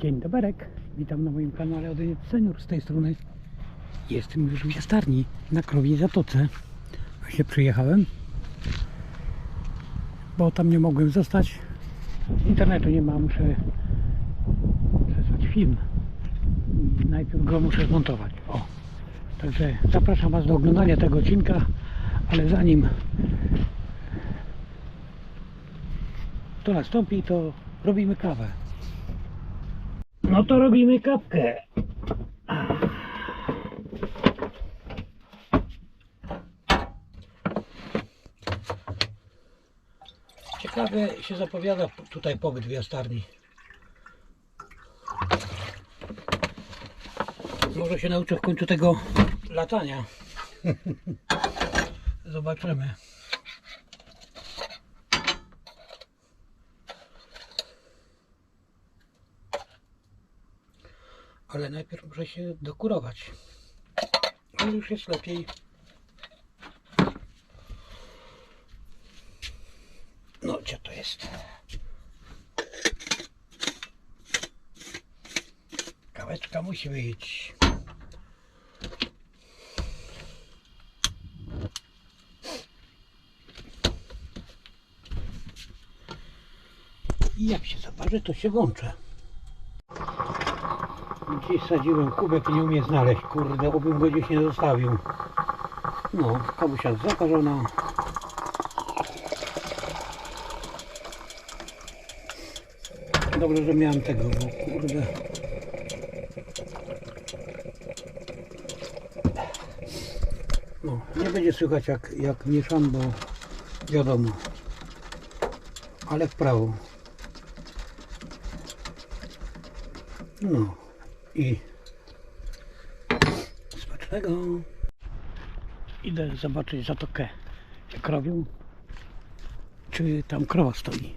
Dzień doberek, witam na moim kanale Odenet Senior z tej strony. Jestem już w jastarni na Krowiej Zatoce. Właśnie przyjechałem, bo tam nie mogłem zostać. Internetu nie ma, muszę przesłać film. I najpierw go muszę zmontować. O. Także zapraszam Was do oglądania tego odcinka, ale zanim to nastąpi, to robimy kawę. No to robimy kapkę. Ciekawie się zapowiada tutaj pobyt w jastarni. Może się nauczę w końcu tego latania. Zobaczymy. Ale najpierw muszę się dokurować. Ale już jest lepiej. No, gdzie to jest? Kaweczka musi wyjść. I jak się zaparzy, to się włączę. Gdzieś sadziłem kubek nie umie znaleźć. Kurde, obym go gdzieś nie zostawił. No, kabusia zaparzona. Dobrze, że miałem tego, bo kurde. No, nie będzie słychać jak, jak mieszam, bo wiadomo. Ale w prawo. No i smacznego. Idę zobaczyć zatokę krowią. Czy tam krowa stoi.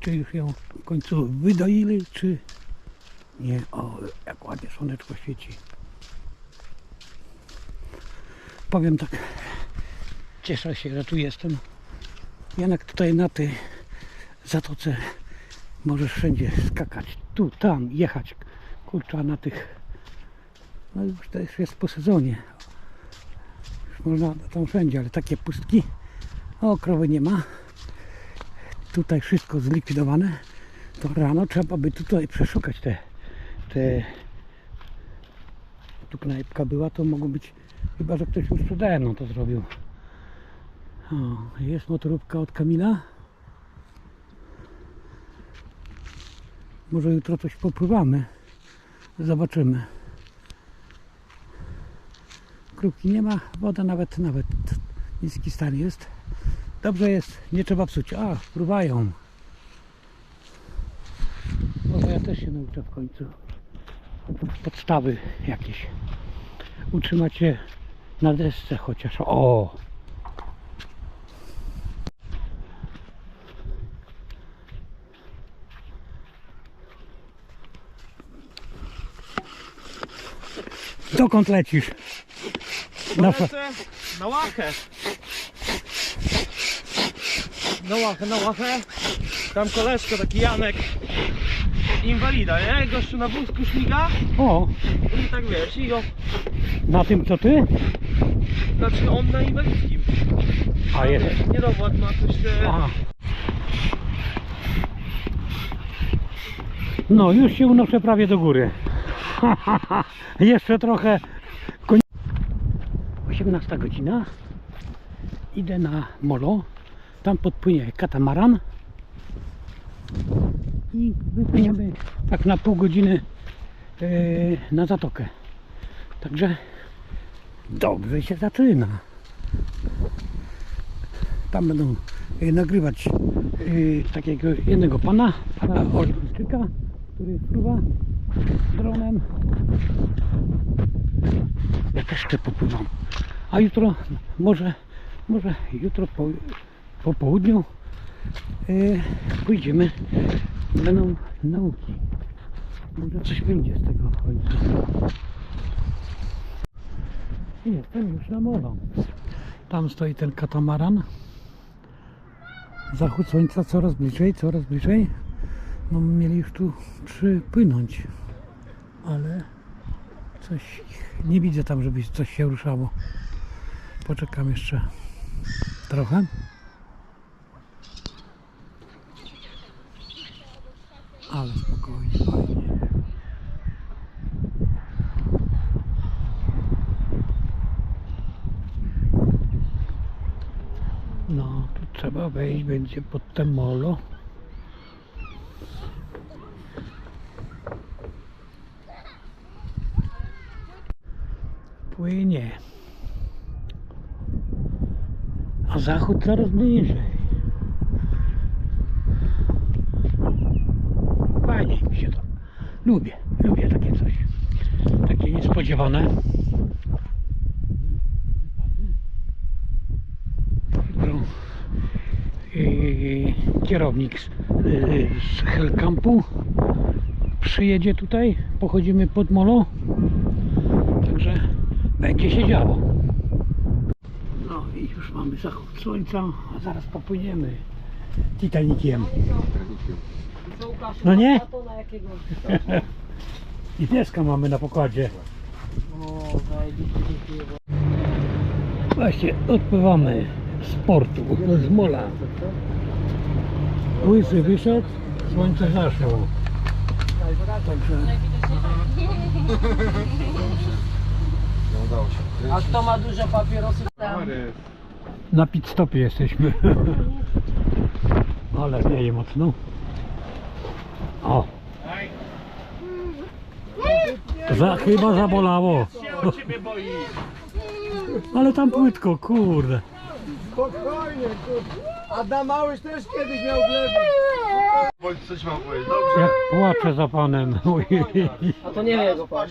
Czy już ją w końcu wydoili, czy nie. O, jak ładnie słoneczko świeci. Powiem tak, cieszę się, że tu jestem. Jednak tutaj na tej zatoce możesz wszędzie skakać, tu, tam, jechać. Kurczę, a na tych, no już to jest po sezonie. Już można tam wszędzie, ale takie pustki. O, krowy nie ma. Tutaj wszystko zlikwidowane. To rano trzeba by tutaj przeszukać te, te tu knajpka była, to mogło być, chyba że ktoś już przede mną to zrobił. O, jest motorówka od Kamila. Może jutro coś popływamy. Zobaczymy. Krupki nie ma, woda nawet, nawet niski stan jest. Dobrze jest, nie trzeba psuć. A, pływają. Może ja też się nauczę w końcu. Podstawy jakieś. Utrzymać się na desce chociaż. O! Dokąd lecisz? Na, fa- Lecę na łachę. Na łachę, na łachę. Tam koleżko, taki Janek. Inwalida, nie? Gościu na wózku śmiga o, i tak wiesz, i go, na tym co ty? znaczy on na inwalidzkim. A jest. Wiesz, Niedowład ma coś e, Aha. No, już się unoszę prawie do góry. Jeszcze trochę. Koń... 18 godzina. Idę na molo. Tam podpłynie katamaran. I wypłyniemy tak na pół godziny e, na zatokę. Także dobrze się zaczyna tam będą y, nagrywać y, takiego jednego pana, pana Olimpijczyka, który fruwa dronem. Ja też chcę popływam. A jutro, może, może jutro po, po południu y, pójdziemy, będą nauki. Może coś wyjdzie z tego w końcu. I Jestem już na molo. Tam stoi ten katamaran. Zachód słońca coraz bliżej, coraz bliżej. No mieli już tu przypłynąć, ale coś nie widzę tam, żeby coś się ruszało. Poczekam jeszcze trochę. Ale spokojnie, fajnie. No, tu trzeba wejść będzie pod te molo. Płynie. A zachód coraz bliżej. Fajnie mi się to. Lubię, lubię takie coś. Takie niespodziewane. Jutro yy, kierownik z, z Hellcampu przyjedzie tutaj. Pochodzimy pod molo. Także będzie się działo. I już mamy zachód słońca, a zaraz popłyniemy Titanikiem. No nie? I deska mamy na pokładzie. Właśnie odpływamy z portu, z mola. Łysy wyszedł, słońce zaszło. Także A kto ma dużo papierosów? Na pit stopie jesteśmy. Ale wieje mocno. O! Za, chyba zabolało. Ale tam płytko, kurde. Spokojnie, kurde. Adam Małysz też kiedyś miał glebę. Bądź coś mam powiedzieć. Dobrze. Jak płaczę za panem. A to nie jego pan.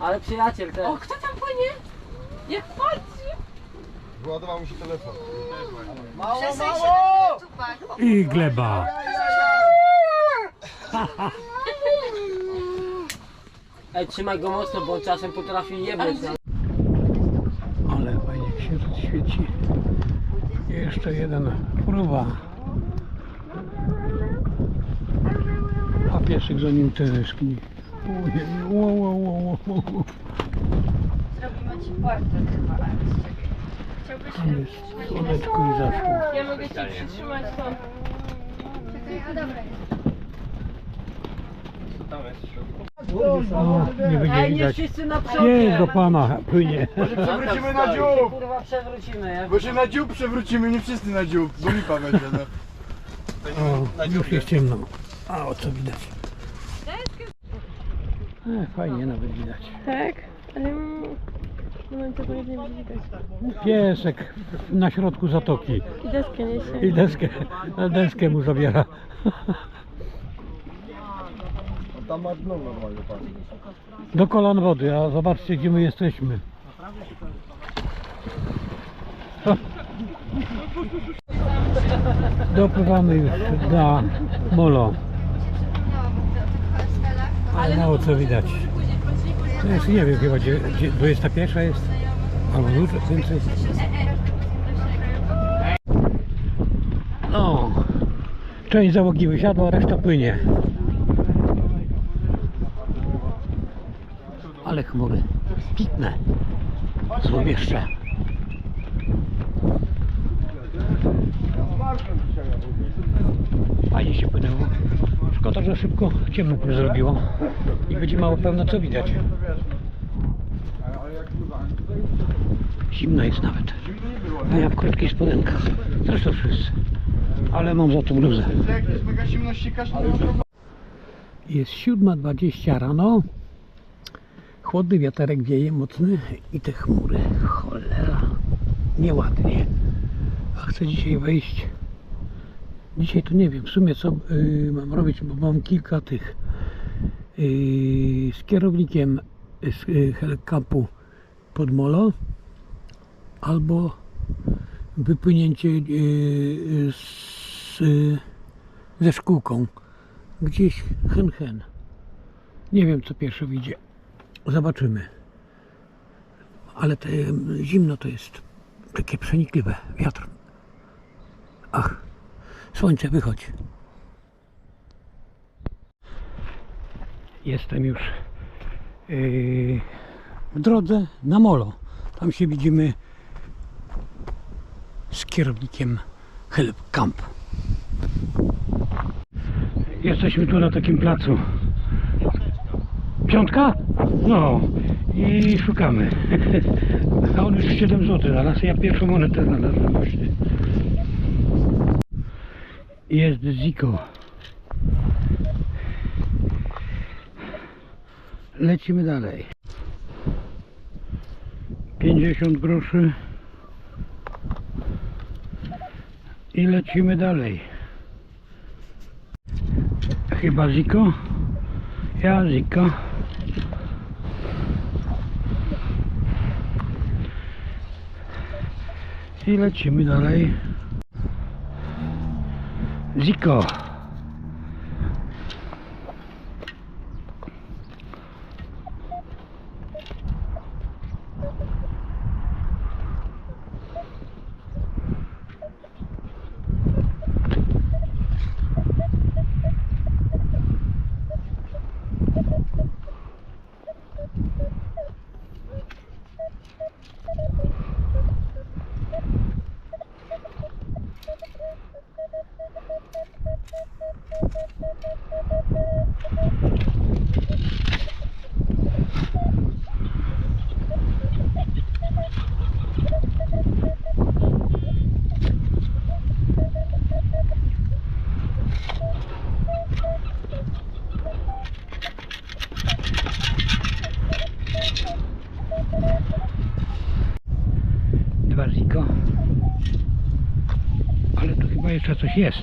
Ale przyjaciel też. O, kto tam płynie? Jak patrzy! Wyładował mi się telefon. Na tupak. I gleba. Ej, trzymaj go mocno, bo on czasem potrafi jebać. na- Ale fajnie księżyc świeci. Jeszcze jeden próba. A piesek za nim też wo, wo, wo, wo. Zrobimy ci portret chyba ale z ciebie. Chciałbyś Tam jest słoneczko i zaszło. Ja mogę ci przytrzymać to. O, nie będzie Ej, nie widać. wszyscy na Nie, przodzie! do pana płynie. Przewrócimy na dziób. Kurwa, przewrócimy, nie? Bo się na dziób przewrócimy, nie wszyscy na dziób. Bo lipa będzie, no. O, już jest ciemno. A o co widać? E, fajnie nawet widać. Tak, ale no tego nie widać. Piesek na środku zatoki. I deskę niesie. I deskę, deskę mu zabiera. Tam ma dno normalnie. Do kolan wody, a zobaczcie gdzie my jesteśmy. Dopływamy już na molo. Ale mało co widać. Jest, nie wiem, chyba gdzie, gdzie 21 jest. Albo więcej. No, część załogi wysiadła, reszta płynie. Ale chmury pitne, złowieszcze. Fajnie się płynęło. Szkoda, że szybko ciemno się zrobiło i będzie mało pełno co widać. Zimno jest nawet. A ja w krótkich spodenkach. Zresztą wszyscy. Ale mam za to bluzę. Jest 7.20 rano. Chłodny wiaterek wieje mocny i te chmury. Cholera. Nieładnie. A chcę dzisiaj wejść. Dzisiaj to nie wiem w sumie co y, mam robić, bo mam kilka tych y, z kierownikiem z y, Hellcampu pod molo albo wypłynięcie y, z, y, ze szkółką gdzieś hen hen. Nie wiem co pierwsze wyjdzie. Zobaczymy. Ale te zimno to jest takie przenikliwe. Wiatr. Ach. Słońce, wychodź. Jestem już yy, w drodze na molo. Tam się widzimy z kierownikiem Help Camp. Jesteśmy tu na takim placu. Piątka? No i szukamy. A on już 7 zł znalazł. Ja pierwszą monetę znalazłem właśnie. Jest Ziko. Lecimy dalej. 50 groszy. I lecimy dalej. Chyba Ziko. Ja Ziko. I lecimy dalej. Ziko. Dwa Ziko. Ale tu chyba jeszcze coś jest.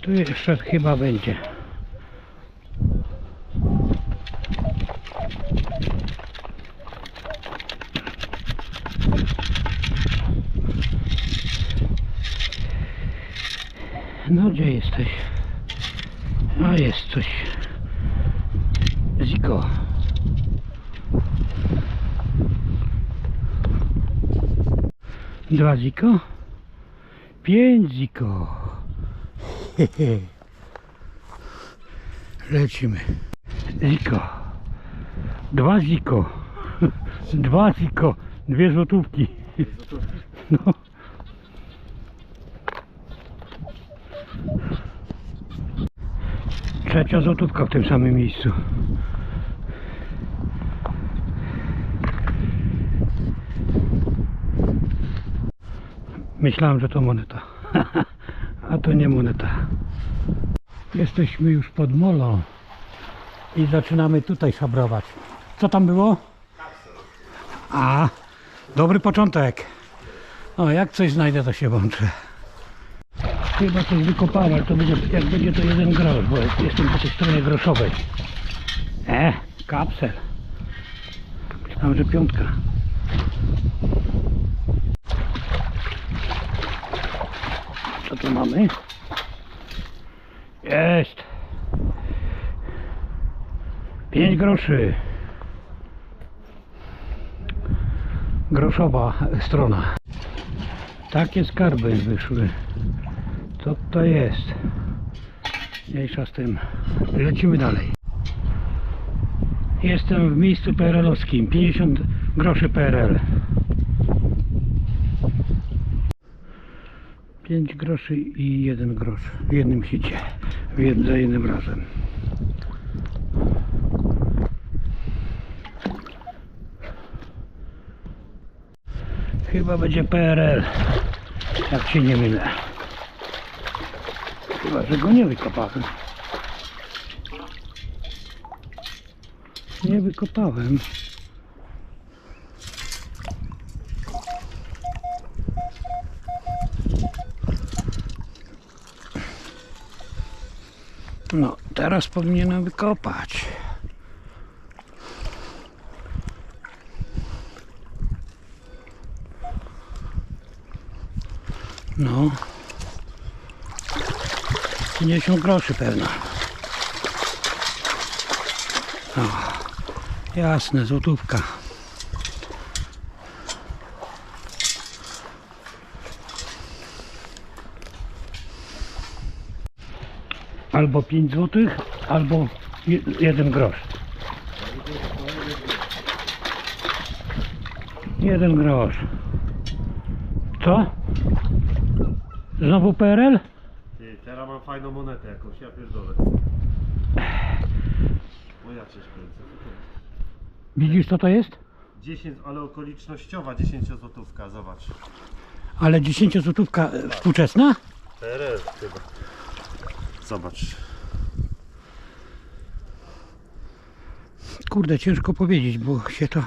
Tu jeszcze chyba będzie. No gdzie jesteś? A jest coś. Ziko. Dwa ziko. Pięć ziko. Lecimy. Ziko. Dwa ziko. Dwa ziko. Dwie złotówki. No. Trzecia złotówka w tym samym miejscu. Myślałem, że to moneta. A to nie moneta. Jesteśmy już pod molą i zaczynamy tutaj szabrować. Co tam było? A, dobry początek. O, jak coś znajdę, to się włączę. Chyba coś wykopałem, ale to będzie, jak będzie to jeden grosz, bo jestem po tej stronie groszowej. E, kapsel. Myślałem, że piątka. Co tu mamy? Jest. Pięć groszy. Groszowa strona. Takie skarby wyszły. Co to jest? Mniejsza z tym. Lecimy dalej. Jestem w miejscu PRL-owskim. 50 groszy PRL. 5 groszy i 1 grosz w jednym jed, za jednym razem. Chyba będzie PRL, jak się nie mylę. Chyba, że go nie wykopałem. Nie wykopałem. Teraz powinienem wykopać. No. 50 groszy pewno. Jasne, złotówka. Albo 5 zł, albo 1 grosz. Jeden grosz. Co? Znowu PRL? Ty, teraz mam fajną monetę jakąś, ja pierdolę. O ja cię kręcę. Widzisz co to jest? 10, ale okolicznościowa 10 złotówka, zobacz. Ale 10 złotówka e, współczesna? PRL chyba. Zobacz. Kurde, ciężko powiedzieć, bo się to...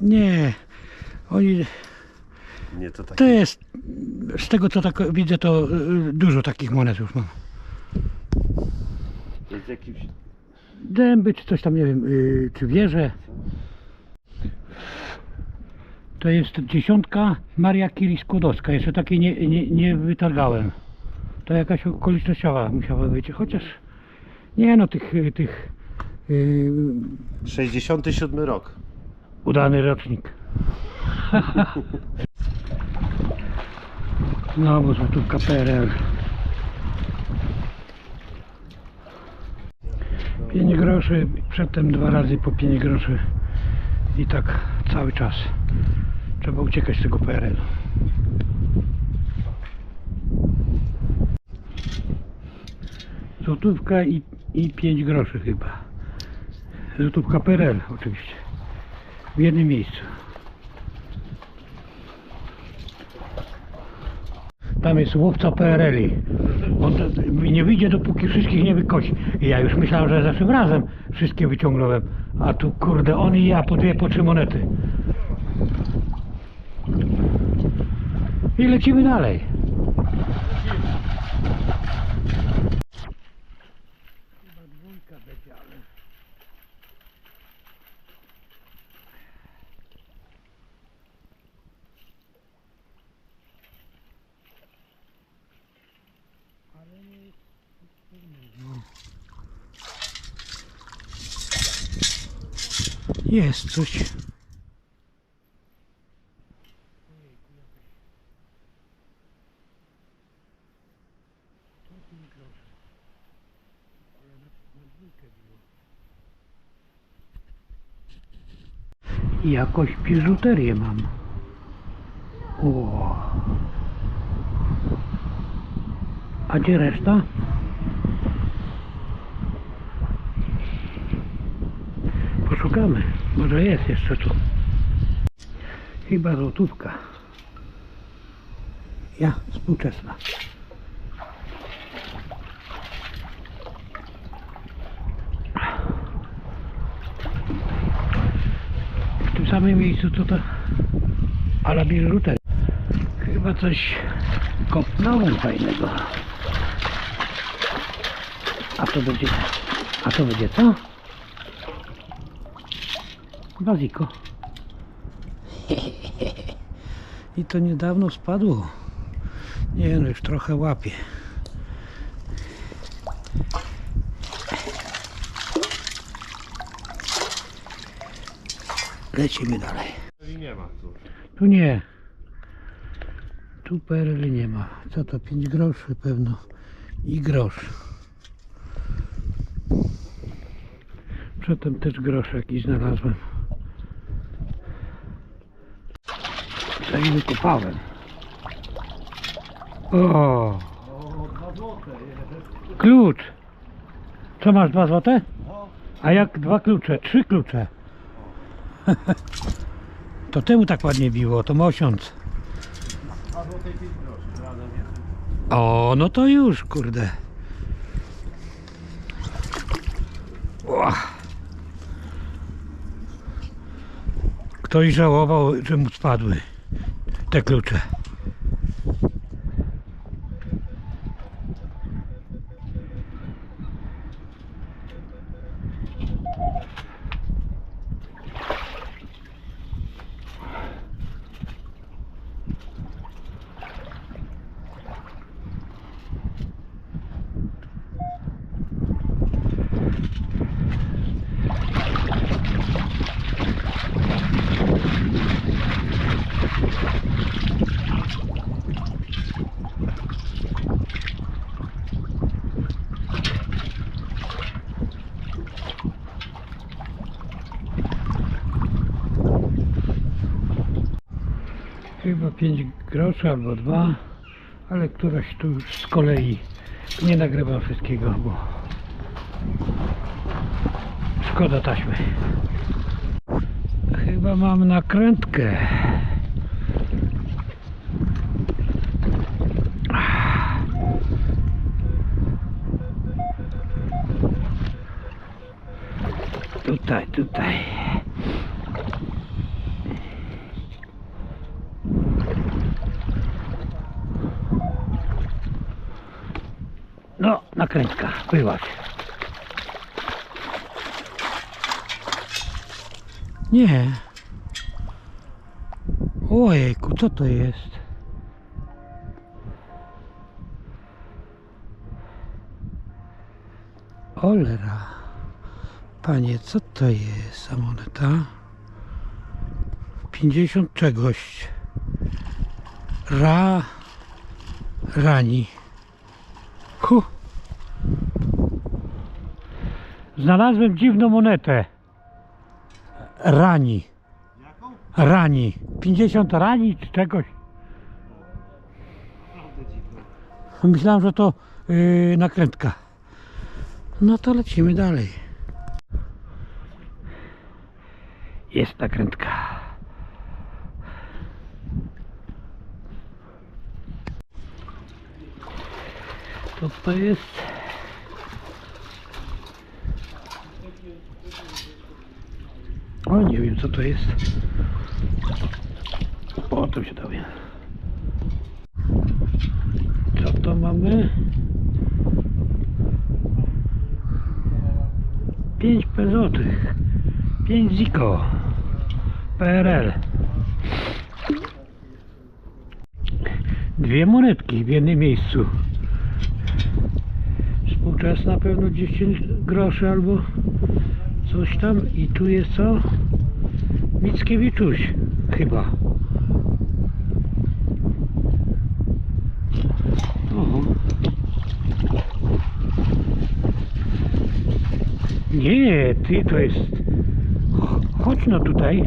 Nie. Oni... Nie, to tak. To jest... Z tego co tak widzę, to y, dużo takich monet już mam. To jest jakiś... Dęby, czy coś tam, nie wiem, y, czy wieże. To jest dziesiątka Maria Curie Skłodowska. Jeszcze takiej nie, nie, nie wytargałem. To jakaś okolicznościowa musiała być. Chociaż nie no, tych, tych y, 67 rok. udany rocznik. Znowu złotówka PRL. 5 groszy, przedtem dwa razy po 5 groszy i tak cały czas. Trzeba uciekać z tego PRL. Złotówka i, i 5 groszy chyba. Złotówka PRL oczywiście. W jednym miejscu. Tam jest łowca PRL-i. On nie wyjdzie dopóki wszystkich nie wykosi. I ja już myślałem, że zeszłym razem wszystkie wyciągnąłem. A tu kurde on i ja po dwie, po trzy monety. I lecimy dalej. Jest coś. I Jakoś biżuterię mam. O. A gdzie reszta? Poszukamy. Może jest jeszcze tu. Chyba złotówka. Ja, współczesna. W tym samym miejscu co to ala biżuter. Chyba coś kopnąłem fajnego. A to będzie, a to będzie co? Baziko. I to niedawno spadło. Nie no, już trochę łapie. Lecimy dalej. Nie ma tu. Tu nie. Tu PRL nie ma. Co to? 5 groszy pewno. I grosz. Przedtem też grosz jakiś znalazłem. I wykopałem. O! Klucz! Co masz dwa złote? A jak dwa klucze? Trzy klucze. To temu tak ładnie biło, to mosiąc. A złotej 5 groszy, razem jest. O, no to już, kurde. Ła. Ktoś żałował, że mu spadły te klucze. Groszy albo 2, ale któraś tu już z kolei nie nagrywam wszystkiego, bo szkoda taśmy. Chyba mam nakrętkę. Tutaj, tutaj. No, byłaś. Nie. Ojejku, co to jest? Olera. Panie, co to jest za moneta? 50 czegoś. Ra... Rani. Hu. Znalazłem dziwną monetę. Rani. Rani. 50 rani czy czegoś. Myślałem, że to yy, nakrętka. No to lecimy dalej. Jest nakrętka. To to jest O, nie wiem co to jest. O, to się dowiem. Co to mamy? 5 złotych. 5 ziko. PRL. Dwie monetki w jednym miejscu. Współczesna pewno 10 groszy albo coś tam. I tu jest co? Mickiewiczuś chyba. Oho. Nie, ty to jest. Ch- Chodź no tutaj.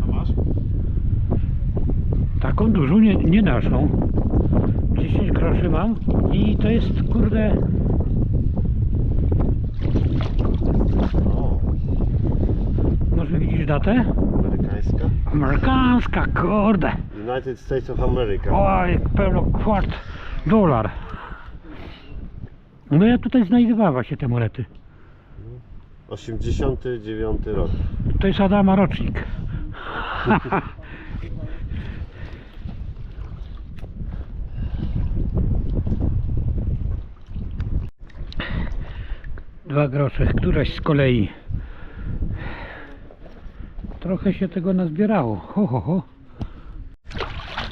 Co masz? Taką dużą, nie, nie naszą. 10 groszy mam i to jest kurde. O, Może widzisz datę? amerykańska. Amerykańska, kurde. United States of America. Oj, pełno kwart dolar. No ja tutaj znajdowałem właśnie te monety. 89 rok. To jest Adama rocznik. Dwa grosze, któraś z kolei. Trochę się tego nazbierało. Ho, ho, ho.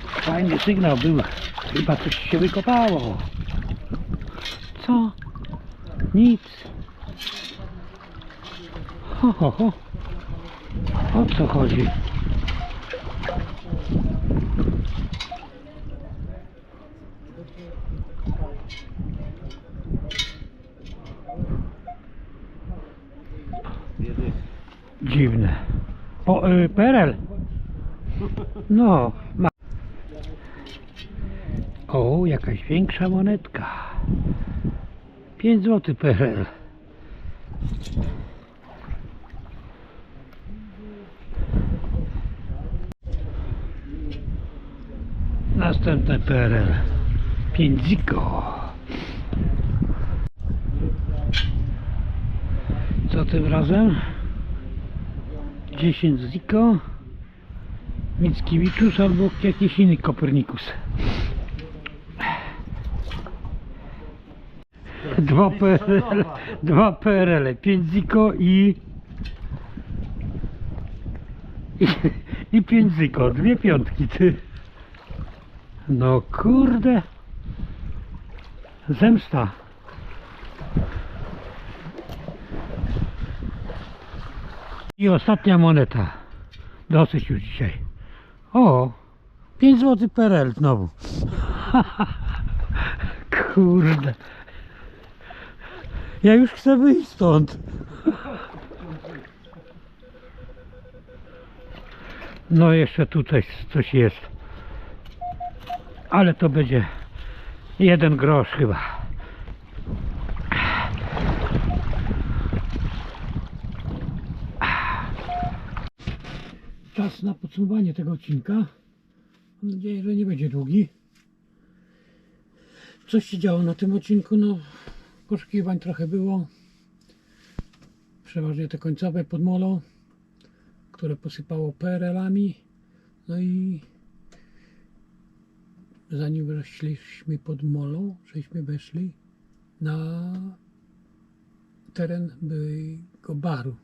Fajny sygnał był. Chyba coś się wykopało. Co? Nic. Ho, ho, ho. O co chodzi? Dziwne. O, y, PRL. No, ma. O, jakaś większa monetka. 5 zł PRL. Następne PRL. 5 ziko. Co tym razem? 10 ziko. Mickiewiczus albo jakiś inny Kopernikus. Dwa PRL, dwa PRL, 5 ziko i i, i 5 ziko, dwie piątki ty. No kurde. Zemsta. I ostatnia moneta. Dosyć już dzisiaj. O, 5 zł PRL znowu. Kurde. Ja już chcę wyjść stąd. No jeszcze tutaj coś jest. Ale to będzie jeden grosz chyba. Czas na podsumowanie tego odcinka. Mam nadzieję, że nie będzie długi. Coś się działo na tym odcinku, no poszukiwań trochę było. Przeważnie te końcowe pod molo, które posypało PRL-ami. No i zanim weszliśmy pod molo, żeśmy weszli na teren byłego baru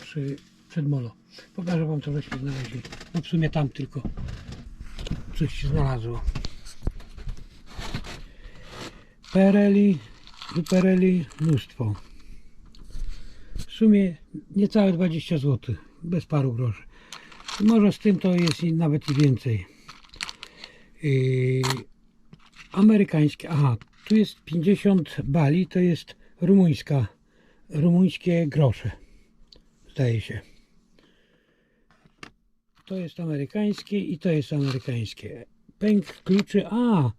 przy, przed molo. Pokażę wam co żeśmy znaleźli. No w sumie tam tylko coś się znalazło. PRL-i i PRL-i mnóstwo. W sumie niecałe 20 zł, bez paru groszy. Może z tym to jest nawet i więcej. Yy, amerykańskie, aha, tu jest 50 bali, to jest rumuńska, rumuńskie grosze, zdaje się. To jest amerykańskie i to jest amerykańskie. Pęk kluczy, a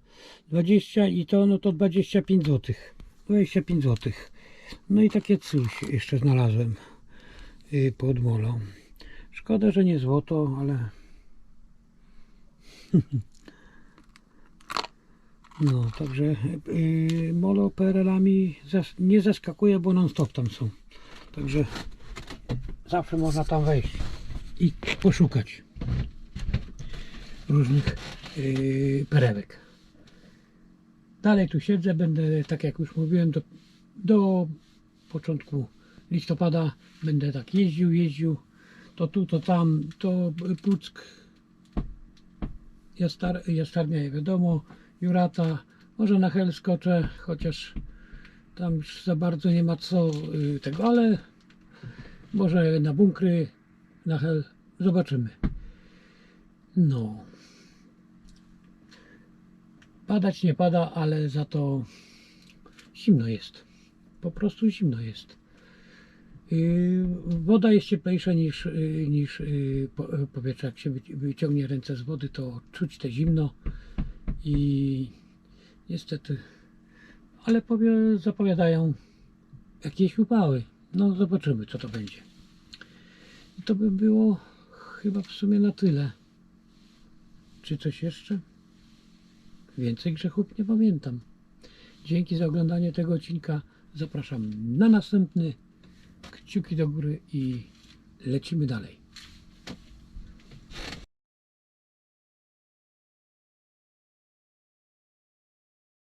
20 i to no to 25 zł. 25 zł. No i takie coś jeszcze znalazłem yy, pod molą. Szkoda, że nie złoto, ale no, także yy, molo PRL-ami zas- nie zaskakuje, bo non stop tam są. Także zawsze można tam wejść i poszukać różnych yy, perełek. Dalej tu siedzę, będę, tak jak już mówiłem, do, do początku listopada będę tak jeździł, jeździł, to tu, to tam, to Puck, Jastar, Jastarnia, wiadomo, Jurata, może na Hel skoczę, chociaż tam już za bardzo nie ma co y, tego, ale może na bunkry, na Hel, zobaczymy. No. Padać nie pada, ale za to zimno jest. Po prostu zimno jest. Yy, Woda jest cieplejsza niż, yy, niż yy, powietrze. Jak się wyci- wyciągnie ręce z wody, to czuć te zimno i niestety, ale powie, zapowiadają jakieś upały. No zobaczymy, co to będzie. To by było chyba w sumie na tyle. Czy coś jeszcze? Więcej grzechów nie pamiętam. Dzięki za oglądanie tego odcinka. Zapraszam na następny. Kciuki do góry i lecimy dalej.